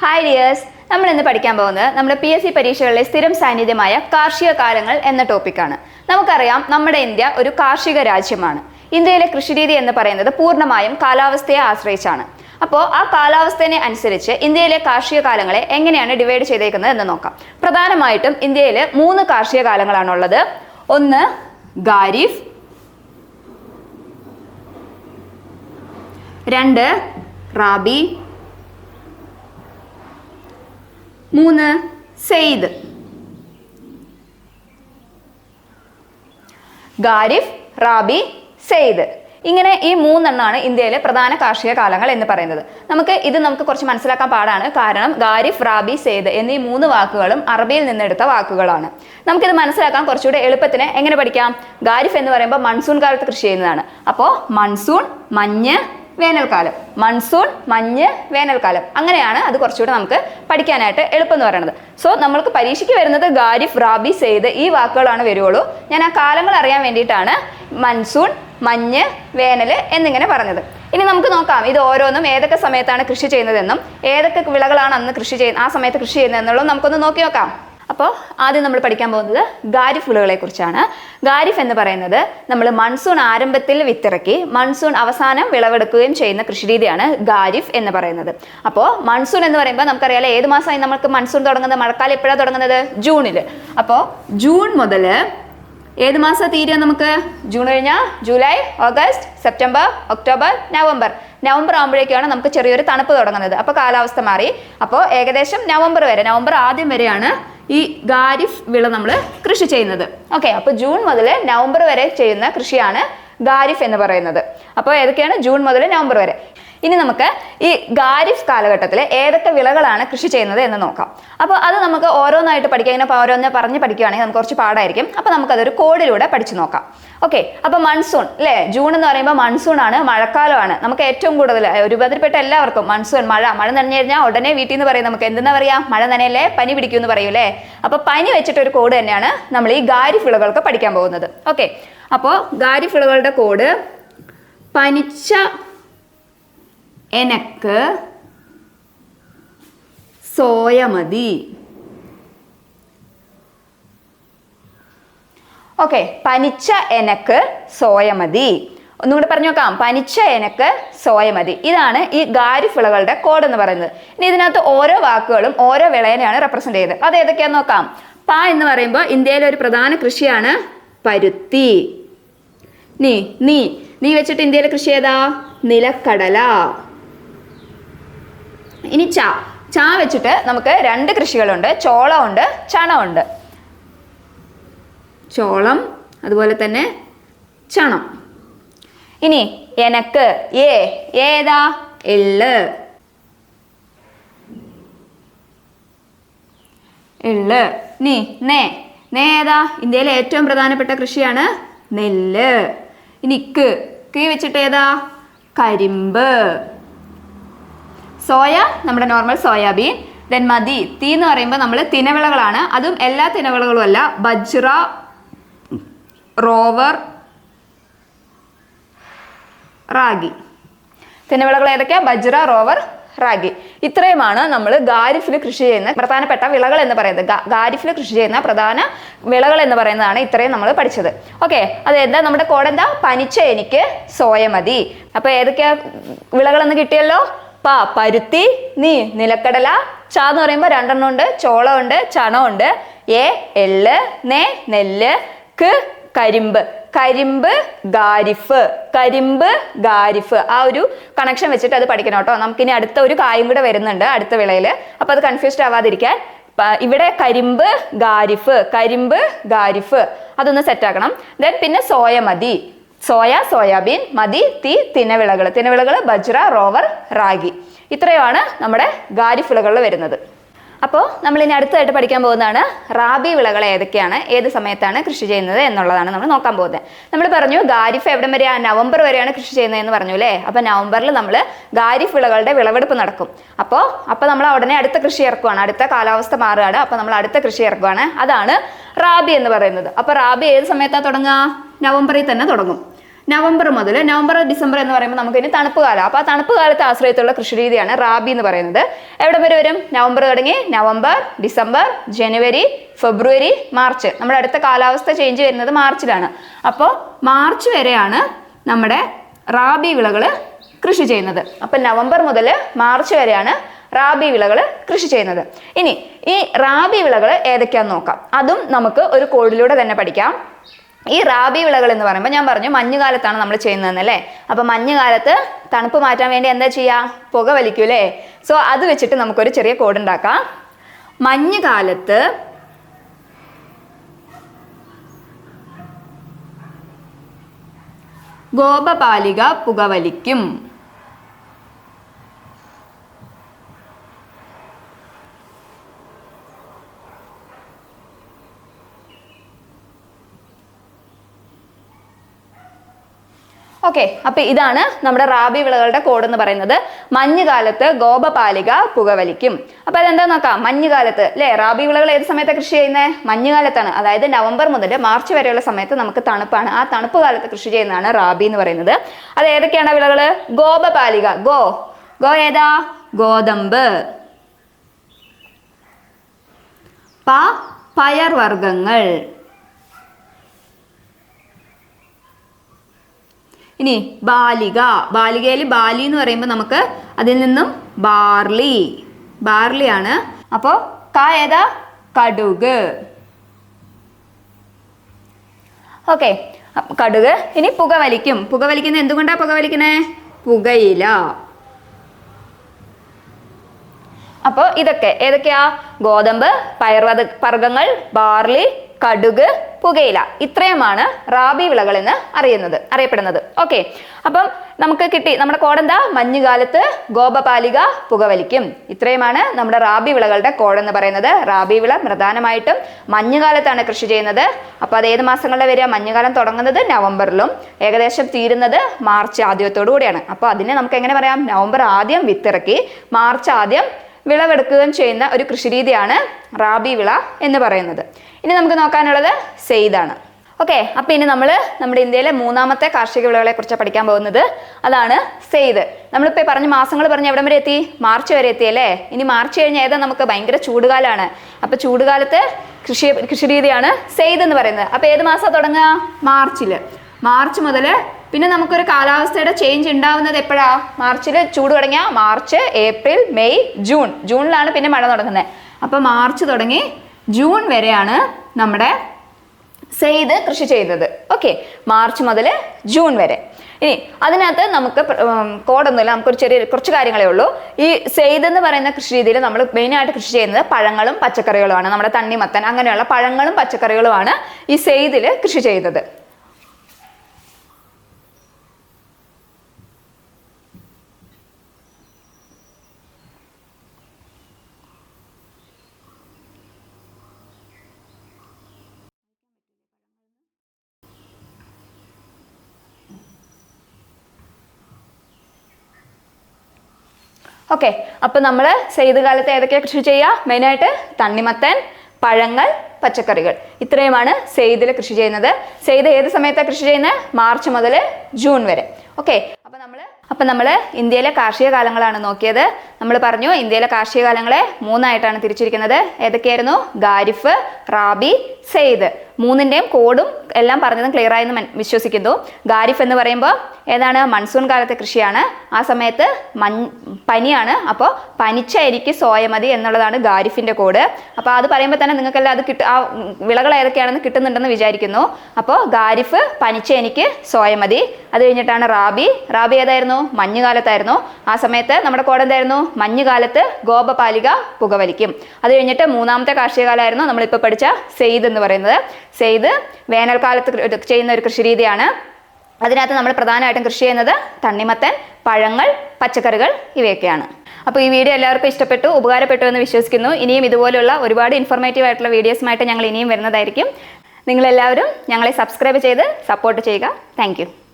Hi dears നമ്മൾ ഇന്ന് പഠിക്കാൻ പോകുന്നത് നമ്മുടെ പി എസ് സി പരീക്ഷകളിലെ സ്ഥിരം സാന്നിധ്യമായ കാർഷിക കാലങ്ങൾ എന്ന ടോപ്പിക്കാണ് നമുക്കറിയാം നമ്മുടെ ഇന്ത്യ ഒരു കാർഷിക രാജ്യമാണ്. ഇന്ത്യയിലെ കൃഷിരീതി എന്ന് പറയുന്നത് പൂർണമായും കാലാവസ്ഥയെ ആശ്രയിച്ചാണ്. അപ്പോൾ ആ കാലാവസ്ഥയെ അനുസരിച്ച് ഇന്ത്യയിലെ കാർഷിക കാലങ്ങളെ എങ്ങനെയാണ് ഡിവൈഡ് ചെയ്തേക്കുന്നത് എന്ന് നോക്കാം. പ്രധാനമായിട്ടും ഇന്ത്യയിൽ മൂന്ന് കാർഷിക കാലങ്ങളാണുള്ളത്. ഒന്ന് ഖാരിഫ്. രണ്ട് റാബി. മൂന്ന് സെയ്ദ്. ഗാരിഫ് റാബി സെയ്ദ്. ഇങ്ങനെ ഈ മൂന്നെണ്ണമാണ് ഇന്ത്യയിലെ പ്രധാന കാർഷിക കാലങ്ങൾ എന്ന് പറയുന്നത്. നമുക്ക് ഇത് നമുക്ക് കുറച്ച് മനസ്സിലാക്കാൻ പാടാണ്. കാരണം ഗാരിഫ് റാബി സെയ്ദ് എന്നീ മൂന്ന് വാക്കുകളും അറബിയിൽ നിന്നെടുത്ത വാക്കുകളാണ്. നമുക്കിത് മനസ്സിലാക്കാൻ കുറച്ചുകൂടെ എളുപ്പത്തിന് എങ്ങനെ പഠിക്കാം? ഗാരിഫ് എന്ന് പറയുമ്പോൾ മൺസൂൺ കാലത്ത് കൃഷി ചെയ്യുന്നതാണ്. അപ്പോൾ മൺസൂൺ മഞ്ഞ് വേനൽക്കാലം. മൺസൂൺ മഞ്ഞ് വേനൽക്കാലം. അങ്ങനെയാണ് അത് കുറച്ചുകൂടെ നമുക്ക് പഠിക്കാനായിട്ട് എളുപ്പം എന്ന് പറയുന്നത് സോ നമ്മൾക്ക് പരീക്ഷയ്ക്ക് വരുന്നത് ഗാരിഫ് റാബി സെയ്ദ് ഈ വാക്കുകളാണ് വരുവുള്ളൂ ഞാൻ ആ കാലങ്ങൾ അറിയാൻ വേണ്ടിയിട്ടാണ് മൺസൂൺ മഞ്ഞ് വേനൽ എന്നിങ്ങനെ പറഞ്ഞത്. ഇനി നമുക്ക് നോക്കാം ഇത് ഓരോന്നും ഏതൊക്കെ സമയത്താണ് കൃഷി ചെയ്യുന്നതെന്നും ഏതൊക്കെ വിളകളാണ് അന്ന് കൃഷി ചെയ്യുന്ന ആ സമയത്ത് കൃഷി ചെയ്യുന്നതെന്നുള്ളതും നമുക്കൊന്ന് നോക്കി നോക്കാം. അപ്പോൾ ആദ്യം നമ്മൾ പഠിക്കാൻ പോകുന്നത് ഖാരിഫ് കുറിച്ചാണ് ഗാരിഫ് എന്ന് പറയുന്നത് നമ്മൾ മൺസൂൺ ആരംഭത്തിൽ വിത്തിറക്കി മൺസൂൺ അവസാനം വിളവെടുക്കുകയും ചെയ്യുന്ന കൃഷിരീതിയാണ് ഗാരിഫ് എന്ന് പറയുന്നത്. അപ്പോൾ മൺസൂൺ എന്ന് പറയുമ്പോൾ നമുക്കറിയാലോ ഏത് മാസമായി നമുക്ക് മൺസൂൺ തുടങ്ങുന്നത്? മഴക്കാലം എപ്പോഴാണ് തുടങ്ങുന്നത്? ജൂണിൽ അപ്പോൾ ജൂൺ മുതൽ ഏത് മാസം തീരുക നമുക്ക്? ജൂൺ കഴിഞ്ഞാൽ July August September October November. November ആകുമ്പോഴേക്കാണ് നമുക്ക് ചെറിയൊരു തണുപ്പ് തുടങ്ങുന്നത്. അപ്പോൾ കാലാവസ്ഥ മാറി. അപ്പോൾ ഏകദേശം നവംബർ വരെ നവംബർ ആദ്യം വരെയാണ് ഈ ഖാരിഫ് വിള നമ്മൾ കൃഷി ചെയ്യുന്നത്. ഓക്കെ അപ്പോൾ ജൂൺ മുതൽ നവംബർ വരെ ചെയ്യുന്ന കൃഷിയാണ് ഖാരിഫ് എന്ന് പറയുന്നത്. അപ്പോൾ ഏതൊക്കെയാണ്? ജൂൺ മുതൽ നവംബർ വരെ. ഇനി നമുക്ക് ഈ ഖാരിഫ് കാലഘട്ടത്തിൽ ഏതൊക്കെ വിളകളാണ് കൃഷി ചെയ്യുന്നത് എന്ന് നോക്കാം. അപ്പോൾ അത് നമുക്ക് ഓരോന്നായിട്ട് പഠിക്കാം. ഇങ്ങനെ ഓരോന്നെ പറഞ്ഞ് പഠിക്കുകയാണെങ്കിൽ നമുക്ക് കുറച്ച് പാടായിരിക്കും. അപ്പോൾ നമുക്കതൊരു കോഡിലൂടെ പഠിച്ചു നോക്കാം. ഓക്കെ അപ്പോൾ മൺസൂൺ അല്ലേ ജൂൺ എന്ന് പറയുമ്പോൾ മൺസൂൺ ആണ് മഴക്കാലമാണ്. നമുക്ക് ഏറ്റവും കൂടുതൽ ഒരുപാതിരിപ്പെട്ട എല്ലാവർക്കും മൺസൂൺ മഴ മഴ നനഞ്ഞു കഴിഞ്ഞാൽ ഉടനെ വീട്ടിൽ നിന്ന് പറയും നമുക്ക് എന്തെന്നാ പറയാ? മഴ നനയല്ലേ? പനി പിടിക്കും എന്ന് പറയൂലേ അപ്പോൾ പനി വെച്ചിട്ട് ഒരു കോഡ് തന്നെയാണ് നമ്മൾ ഈ ഖാരിഫ് വിളകൾക്ക് പഠിക്കാൻ പോകുന്നത്. ഓക്കെ അപ്പോൾ ഖാരിഫ് വിളകളുടെ കോഡ് പനിച്ച എനക്ക് സോയ മതി. ഓക്കെ പനിച്ച എനക്ക് സോയ മതി. ഒന്നുകൂടെ പറഞ്ഞു നോക്കാം. പനിച്ച എനക്ക് സോയ മതി. ഇതാണ് ഈ ഗാരിഫിളകളുടെ കോഡ് എന്ന് പറയുന്നത്. ഇനി ഇതിനകത്ത് ഓരോ വാക്കുകളും ഓരോ വിളയനെയാണ് റെപ്രസെന്റ് ചെയ്തത്. അത് ഏതൊക്കെയാന്ന് നോക്കാം. പ എന്ന് പറയുമ്പോൾ ഇന്ത്യയിലെ ഒരു പ്രധാന കൃഷിയാണ് പരുത്തി. നീ നീ നീ വെച്ചിട്ട് ഇന്ത്യയിലെ കൃഷി ഏതാ? നിലക്കടല. ഇനി ച ചാ വെച്ചിട്ട് നമുക്ക് രണ്ട് കൃഷികളുണ്ട്. ചോളമുണ്ട് ചണമുണ്ട് ചോളം അതുപോലെ തന്നെ ചണം. ഇനി എനക്ക് ഏ ഏതാ? എള്ള്. എള്ള്. നീ നേ നേ ഏതാ? ഇന്ത്യയിലെ ഏറ്റവും പ്രധാനപ്പെട്ട കൃഷിയാണ് നെല്ല്. ഇനി ക് കീ വെച്ചിട്ട് ഏതാ? കരിമ്പ്. സോയ നമ്മുടെ നോർമൽ സോയാബീൻ ദെൻ മതി. തീ എന്ന് പറയുമ്പോൾ നമ്മൾ തിനവിളകളാണ്. അതും എല്ലാ തിനവിളകളും അല്ല. ബജ്റ റോവർ റാഗി. തിനവിളകൾ ഏതൊക്കെയാ? ബജ്റ റോവർ റാഗി. ഇത്രയുമാണ് നമ്മൾ ഗാരിഫിൽ കൃഷി ചെയ്യുന്ന പ്രധാനപ്പെട്ട വിളകൾ എന്ന് പറയുന്നത്. ഗാരിഫിൽ കൃഷി ചെയ്യുന്ന പ്രധാന വിളകൾ എന്ന് പറയുന്നതാണ് ഇത്രയും നമ്മൾ പഠിച്ചത്. ഓക്കെ അത് എന്താ നമ്മുടെ കോടെന്താ? പനിച്ച എനിക്ക് സോയ മതി. അപ്പൊ ഏതൊക്കെയാ വിളകളെന്ന് കിട്ടിയല്ലോ? പ പരുത്തി നീ നിലക്കടല ച എന്ന് പറയുമ്പോൾ രണ്ടെണ്ണം ഉണ്ട് ചോളമുണ്ട് ചണമുണ്ട് എ എള്ള് നെ നെല്ല് ക് കരിമ്പ്. കരിമ്പ് ഗാരിഫ്. കരിമ്പ് ഗാരിഫ്. ആ ഒരു കണക്ഷൻ വെച്ചിട്ട് അത് പഠിക്കണം കേട്ടോ. നമുക്കിനി അടുത്ത ഒരു കായും കൂടെ വരുന്നുണ്ട് അടുത്ത വിളയിൽ അപ്പൊ അത് കൺഫ്യൂസ്ഡ് ആവാതിരിക്കാൻ. ഇവിടെ കരിമ്പ് ഗാരിഫ്. കരിമ്പ് ഗാരിഫ്. അതൊന്ന് സെറ്റ് ആക്കണം. ദെൻ പിന്നെ സോയ മതി സോയ സോയാബീൻ മതി തീ തിനവിളകൾ തിനവിളകൾ ബജ്ര റോവർ റാഗി. ഇത്രയുമാണ് നമ്മുടെ ഖാരിഫ് വിളകളിൽ വരുന്നത്. അപ്പോൾ നമ്മൾ ഇനി അടുത്തതായിട്ട് പഠിക്കാൻ പോകുന്നതാണ് റാബി വിളകൾ ഏതൊക്കെയാണ് ഏത് സമയത്താണ് കൃഷി ചെയ്യുന്നത് എന്നുള്ളതാണ് നമ്മൾ നോക്കാൻ പോകുന്നത്. നമ്മൾ പറഞ്ഞു ഗാരിഫ് എവിടം വരെയാണ് നവംബർ വരെയാണ് കൃഷി ചെയ്യുന്നത് എന്ന് പറഞ്ഞു അല്ലേ? അപ്പോൾ നവംബറിൽ നമ്മൾ ഗാരിഫ് വിളകളുടെ വിളവെടുപ്പ് നടക്കും. അപ്പോൾ അപ്പോൾ നമ്മൾ ഉടനെ അടുത്ത കൃഷി ഇറക്കുവാണ്. അടുത്ത കാലാവസ്ഥ മാറുകയാണ്. അപ്പോൾ നമ്മൾ അടുത്ത കൃഷി ഇറക്കുവാണ്. അതാണ് റാബി എന്ന് പറയുന്നത്. അപ്പോൾ റാബി ഏത് സമയത്താണ് തുടങ്ങുക? നവംബറിൽ തന്നെ തുടങ്ങും. നവംബർ മുതൽ നവംബർ ഡിസംബർ എന്ന് പറയുമ്പോൾ നമുക്ക് ഇനി തണുപ്പ് കാലം. അപ്പോൾ ആ തണുപ്പ് കാലത്തെ ആശ്രയത്തുള്ള കൃഷി രീതിയാണ് റാബി എന്ന് പറയുന്നത്. എവിടെ വരെ വരും? നവംബർ തുടങ്ങി നവംബർ ഡിസംബർ ജനുവരി ഫെബ്രുവരി മാർച്ച്. നമ്മുടെ അടുത്ത കാലാവസ്ഥ ചേഞ്ച് വരുന്നത് മാർച്ചിലാണ്. അപ്പോൾ മാർച്ച് വരെയാണ് നമ്മുടെ റാബി വിളകൾ കൃഷി ചെയ്യുന്നത്. അപ്പം നവംബർ മുതൽ മാർച്ച് വരെയാണ് റാബി വിളകൾ കൃഷി ചെയ്യുന്നത്. ഇനി ഈ റാബി വിളകൾ ഏതൊക്കെയാന്ന് നോക്കാം. അതും നമുക്ക് ഒരു കോഡിലൂടെ തന്നെ പഠിക്കാം. ഈ റാബി വിളകൾ എന്ന് പറയുമ്പോൾ ഞാൻ പറഞ്ഞു മഞ്ഞുകാലത്താണ് നമ്മൾ ചെയ്യുന്നതെന്നല്ലേ അപ്പൊ മഞ്ഞുകാലത്ത് തണുപ്പ് മാറ്റാൻ വേണ്ടി എന്താ ചെയ്യുക പുക വലിക്കൂലേ? സോ അത് വെച്ചിട്ട് നമുക്കൊരു ചെറിയ കോഡ് ഉണ്ടാക്കാം. മഞ്ഞുകാലത്ത് ഗോപപാലിക പുകവലിക്കും ഓക്കെ അപ്പൊ ഇതാണ് നമ്മുടെ റാബി വിളകളുടെ കോഡ് എന്ന് പറയുന്നത്. മഞ്ഞുകാലത്ത് ഗോപപാലിക പുകവലിക്കും. അപ്പൊ അതെന്താ നോക്കാം? മഞ്ഞുകാലത്ത് അല്ലെ റാബി വിളകൾ ഏത് സമയത്താണ് കൃഷി ചെയ്യുന്നത് മഞ്ഞുകാലത്താണ്. അതായത് നവംബർ മുതൽ മാർച്ച് വരെയുള്ള സമയത്ത് നമുക്ക് തണുപ്പാണ്. ആ തണുപ്പ് കാലത്ത് കൃഷി ചെയ്യുന്നതാണ് റാബി എന്ന് പറയുന്നത്. അത് ഏതൊക്കെയാണ് വിളകൾ ഗോപപാലിക. ഗോ. ഗോ ഏതാ? ഗോതമ്പ്. പയർ ഇനി ബാലിക. ബാലികയിൽ ബാലി എന്ന് പറയുമ്പോൾ നമുക്ക് അതിൽ നിന്നും ബാർലി. ബാർലി ആണ് അപ്പോൾ ക ഏതാ? കടുക്. ഓക്കെ. കടുക് ഇനി പുകവലിക്കും പുകവലിക്കുന്ന എന്തുകൊണ്ടാ പുകവലിക്കണേ പുകയില. അപ്പോൾ ഇതൊക്കെ. ഏതൊക്കെയാ? ഗോതമ്പ് പയർവത വർഗങ്ങൾ ബാർലി കടുക് പുകയില. ഇത്രയുമാണ് റാബി വിളകൾ എന്ന് അറിയുന്നത് അറിയപ്പെടുന്നത്. ഓക്കെ അപ്പം നമുക്ക് കിട്ടി നമ്മുടെ കോടെന്താ? മഞ്ഞുകാലത്ത് ഗോപപാലിക പുകവലിക്കും ഇത്രയുമാണ് നമ്മുടെ റാബി വിളകളുടെ കോടെന്ന് പറയുന്നത്. റാബി വിള പ്രധാനമായിട്ടും മഞ്ഞുകാലത്താണ് കൃഷി ചെയ്യുന്നത്. അപ്പോൾ അത് ഏത് മാസങ്ങളിലെ വരിക? മഞ്ഞുകാലം തുടങ്ങുന്നത് നവംബറിലും. ഏകദേശം തീരുന്നത് മാർച്ച് ആദ്യത്തോടു കൂടിയാണ്. അപ്പോൾ അതിനെ നമുക്ക് എങ്ങനെ പറയാം? നവംബർ ആദ്യം വിത്തിറക്കി മാർച്ച് ആദ്യം വിളവെടുക്കുകയും ചെയ്യുന്ന ഒരു കൃഷിരീതിയാണ് റാബി വിള എന്ന് പറയുന്നത്. ഇനി നമുക്ക് നോക്കാനുള്ളത് സെയ്ദാണ്. ഓക്കെ അപ്പൊ ഇനി നമ്മൾ നമ്മുടെ ഇന്ത്യയിലെ മൂന്നാമത്തെ കാർഷിക വിളകളെ കുറിച്ച് പഠിക്കാൻ പോകുന്നത് അതാണ് സെയ്ത് നമ്മളിപ്പോൾ പറഞ്ഞ മാസങ്ങൾ പറഞ്ഞ് എവിടം വരെ എത്തി? മാർച്ച് വരെ എത്തി അല്ലേ? ഇനി മാർച്ച് കഴിഞ്ഞ് ഏതാ നമുക്ക് ഭയങ്കര ചൂടുകാലമാണ് അപ്പൊ ചൂടുകാലത്ത് കൃഷി കൃഷിരീതിയാണ് സെയ്ത് എന്ന് പറയുന്നത്. അപ്പൊ ഏത് മാസം തുടങ്ങുക? മാർച്ചിൽ മാർച്ച് മുതൽ പിന്നെ നമുക്കൊരു കാലാവസ്ഥയുടെ ചേഞ്ച് ഉണ്ടാവുന്നത് എപ്പോഴാ? മാർച്ചിൽ ചൂട് തുടങ്ങിയ മാർച്ച് ഏപ്രിൽ മെയ് ജൂൺ. ജൂണിലാണ് പിന്നെ മഴ തുടങ്ങുന്നത് അപ്പോൾ മാർച്ച് തുടങ്ങി ജൂൺ വരെയാണ് നമ്മുടെ സെയ്ത് കൃഷി ചെയ്തത്. ഓക്കെ. മാർച്ച് മുതൽ ജൂൺ വരെ. ഇനി അതിനകത്ത് നമുക്ക് കോടൊന്നുമില്ല. നമുക്കൊരു ചെറിയ കുറച്ച് കാര്യങ്ങളേ ഉള്ളൂ. ഈ സെയ്ത് എന്ന് പറയുന്ന കൃഷി രീതിയിൽ നമ്മൾ മെയിനായിട്ട് കൃഷി ചെയ്യുന്നത് പഴങ്ങളും പച്ചക്കറികളുമാണ്. നമ്മുടെ തണ്ണിമത്തൻ അങ്ങനെയുള്ള പഴങ്ങളും പച്ചക്കറികളുമാണ് ഈ സെയ്തിൽ കൃഷി ചെയ്യുന്നത് ഓക്കെ അപ്പൊ നമ്മൾ സെയ്ത് കാലത്ത് ഏതൊക്കെ കൃഷി ചെയ്യുക മെയിനായിട്ട് തണ്ണിമത്തൻ പഴങ്ങൾ പച്ചക്കറികൾ. ഇത്രയുമാണ് സെയ്തിൽ കൃഷി ചെയ്യുന്നത്. സെയ്ത് ഏത് സമയത്താണ് കൃഷി ചെയ്യുന്നത് മാർച്ച് മുതൽ ജൂൺ വരെ. ഓക്കെ അപ്പൊ നമ്മൾ ഇന്ത്യയിലെ കാർഷിക കാലങ്ങളാണ് നോക്കിയത്. നമ്മൾ പറഞ്ഞു ഇന്ത്യയിലെ കാർഷിക കാലങ്ങളെ മൂന്നായിട്ടാണ് തിരിച്ചിരിക്കുന്നത്. ഏതൊക്കെയായിരുന്നു? ഗാരിഫ് റാബി സെയ്ദ്. മൂന്നിന്റെയും കോഡും എല്ലാം പറഞ്ഞതും ക്ലിയർ ആയെന്ന് വിശ്വസിക്കുന്നു. ഗാരിഫ് എന്ന് പറയുമ്പോൾ ഏതാണ്? മൺസൂൺ കാലത്തെ കൃഷിയാണ്. ആ സമയത്ത് മൺ പനിയാണ്. അപ്പോൾ പനിച്ച അരിക്ക് സോയമതി എന്നുള്ളതാണ് ഗാരിഫിന്റെ കോഡ്. അപ്പോൾ അത് പറയുമ്പോൾ തന്നെ നിങ്ങൾക്കെല്ലാം അത് കിട്ട ആ വിളകൾ ഏതൊക്കെയാണെന്ന് കിട്ടുന്നുണ്ടെന്ന് വിചാരിക്കുന്നു. അപ്പോൾ ഗാരിഫ് പനിച്ച എനിക്ക് സോയമതി. അത് കഴിഞ്ഞിട്ടാണ് റാബി. റാബി ഏതായിരുന്നു? മഞ്ഞുകാലത്തായിരുന്നു ആ സമയത്ത് നമ്മുടെ കോഡ് എന്തായിരുന്നു? മഞ്ഞുകാലത്ത് ഗോപപാലിക പുകവലിക്കും. അത് കഴിഞ്ഞിട്ട് മൂന്നാമത്തെ കാർഷിക കാലമായിരുന്നു നമ്മളിപ്പോൾ പഠിച്ച സെയ്ദ് എന്ന് പറയുന്നത്. സെയ്ദ് വേനൽക്കാലത്ത് ചെയ്യുന്ന ഒരു കൃഷിരീതിയാണ് അതിനകത്ത് നമ്മൾ പ്രധാനമായിട്ടും കൃഷി ചെയ്യുന്നത് തണ്ണിമത്തൻ പഴങ്ങൾ പച്ചക്കറികൾ ഇവയൊക്കെയാണ്. അപ്പോൾ ഈ വീഡിയോ എല്ലാവർക്കും ഇഷ്ടപ്പെട്ടു ഉപകാരപ്പെട്ടു എന്ന് വിശ്വസിക്കുന്നു. ഇനിയും ഇതുപോലുള്ള ഒരുപാട് ഇൻഫോർമേറ്റീവ് ആയിട്ടുള്ള വീഡിയോസുമായിട്ട് ഞങ്ങൾ ഇനിയും വരുന്നതായിരിക്കും. നിങ്ങളെല്ലാവരും ഞങ്ങളെ സബ്സ്ക്രൈബ് ചെയ്ത് സപ്പോർട്ട് ചെയ്യുക. താങ്ക്